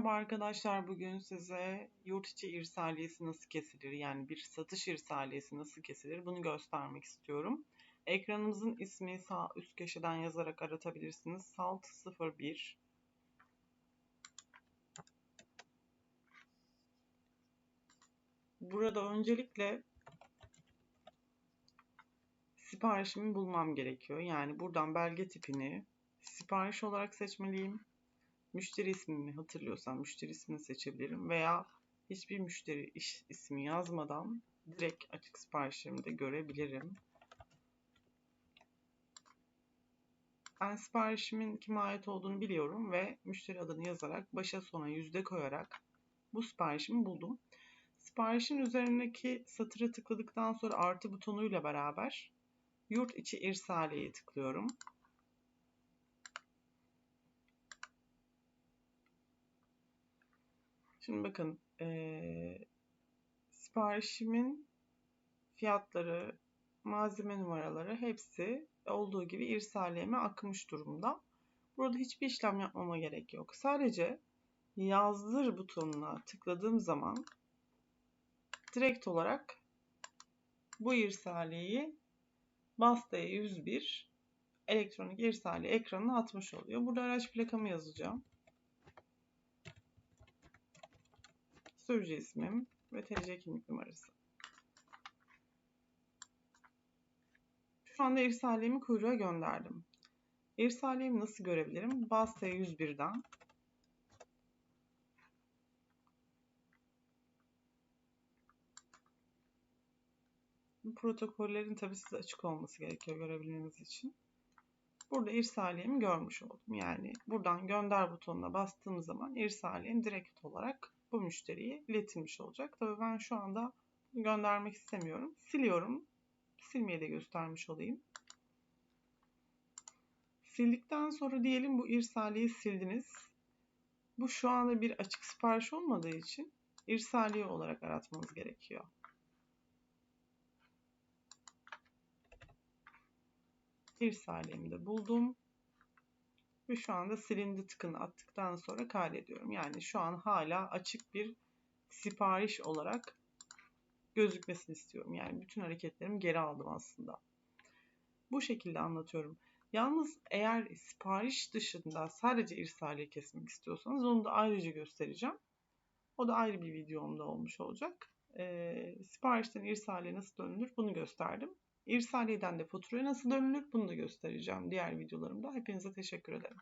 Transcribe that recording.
Merhaba arkadaşlar. Bugün size yurt içi irsaliyesi nasıl kesilir? Yani bir satış irsaliyesi nasıl kesilir? Bunu göstermek istiyorum. Ekranımızın ismi sağ üst köşeden yazarak aratabilirsiniz. Salt 01 Burada öncelikle siparişimi bulmam gerekiyor. Yani buradan belge tipini sipariş olarak seçmeliyim müşteri ismini hatırlıyorsam müşteri ismini seçebilirim veya hiçbir müşteri iş ismi yazmadan direkt açık siparişlerimi de görebilirim. Ben siparişimin kime ait olduğunu biliyorum ve müşteri adını yazarak başa sona yüzde koyarak bu siparişimi buldum. Siparişin üzerindeki satıra tıkladıktan sonra artı butonuyla beraber yurt içi irsaliye tıklıyorum. Şimdi bakın e, siparişimin fiyatları, malzeme numaraları hepsi olduğu gibi irsaliyeme akmış durumda. Burada hiçbir işlem yapmama gerek yok. Sadece yazdır butonuna tıkladığım zaman direkt olarak bu irsaliyeyi Basta'ya 101 elektronik irsaliye ekranına atmış oluyor. Burada araç plakamı yazacağım. Sürücü ismim ve TC kimlik numarası. Şu anda irsaliyemi kuyruğa gönderdim. İrsaliyemi nasıl görebilirim? Bas 101'den Bu protokollerin tabi size açık olması gerekiyor görebilmeniz için. Burada irsaliyemi görmüş oldum. Yani buradan gönder butonuna bastığım zaman irsaliyem direkt olarak bu müşteriye iletilmiş olacak. Tabii ben şu anda göndermek istemiyorum. Siliyorum. Silmeye de göstermiş olayım. Sildikten sonra diyelim bu irsaliyi sildiniz. Bu şu anda bir açık sipariş olmadığı için irsaliye olarak aratmanız gerekiyor. İrsaliyemi de buldum. Ve şu anda silindi tıkını attıktan sonra kaydediyorum. Yani şu an hala açık bir sipariş olarak gözükmesini istiyorum. Yani bütün hareketlerimi geri aldım aslında. Bu şekilde anlatıyorum. Yalnız eğer sipariş dışında sadece irsaliye kesmek istiyorsanız onu da ayrıca göstereceğim. O da ayrı bir videomda olmuş olacak. E, siparişten irsaliye nasıl dönülür bunu gösterdim. İrsaliyeden de faturaya nasıl dönülür bunu da göstereceğim diğer videolarımda. Hepinize teşekkür ederim.